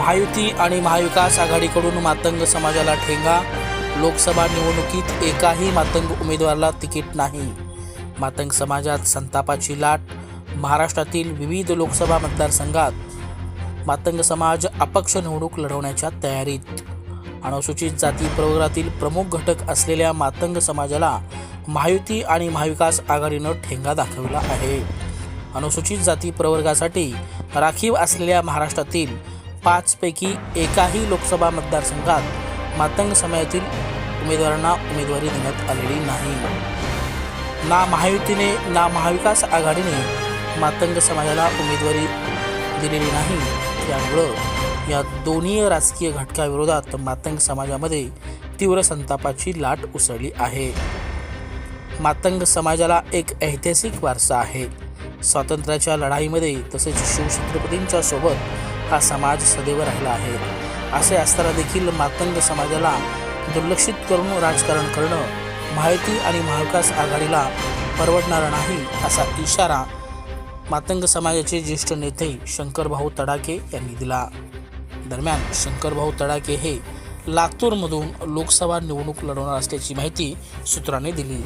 महायुती आणि महाविकास आघाडीकडून मातंग समाजाला ठेंगा. लोकसभा निवडणुकीत एकाही मातंग उमेदवाराला तिकीट नाही. मातंग समाजात संतापाची लाट. महाराष्ट्रातील विविध लोकसभा मतदारसंघात मातंग समाज अपक्ष निवडणूक लढवण्याच्या तयारीत. अनुसूचित जाती प्रवर्गातील प्रमुख घटक असलेल्या मातंग समाजाला महायुती आणि महाविकास आघाडीनं ठेंगा दाखवला आहे. अनुसूचित जाती प्रवर्गासाठी राखीव असलेल्या महाराष्ट्रातील पाचपैकी एकाही लोकसभा मतदारसंघात मातंग समाजातील उमेदवारांना उमेदवारी देण्यात आलेली नाही. ना महायुतीने ना महाविकास आघाडीने मातंग समाजाला उमेदवारी दिलेली नाही. त्यामुळं या दोन्ही राजकीय घटकाविरोधात मातंग समाजामध्ये तीव्र संतापाची लाट उसळली आहे. मातंग समाजाला एक ऐतिहासिक वारसा आहे. स्वातंत्र्याच्या लढाईमध्ये तसेच शिवछत्रपतींच्या सोबत हा समाज सदैव राहिला आहे. असे असताना देखील मातंग समाजाला दुर्लक्षित करून राजकारण करणं माहिती आणि महाविकास आघाडीला परवडणारा नाही असा इशारा मातंग समाजाचे ज्येष्ठ नेते शंकरभाऊ तडाके यांनी दिला. दरम्यान शंकरभाऊ तडाके हे लातूरमधून लोकसभा निवडणूक लढवणार असल्याची माहिती सूत्रांनी दिली.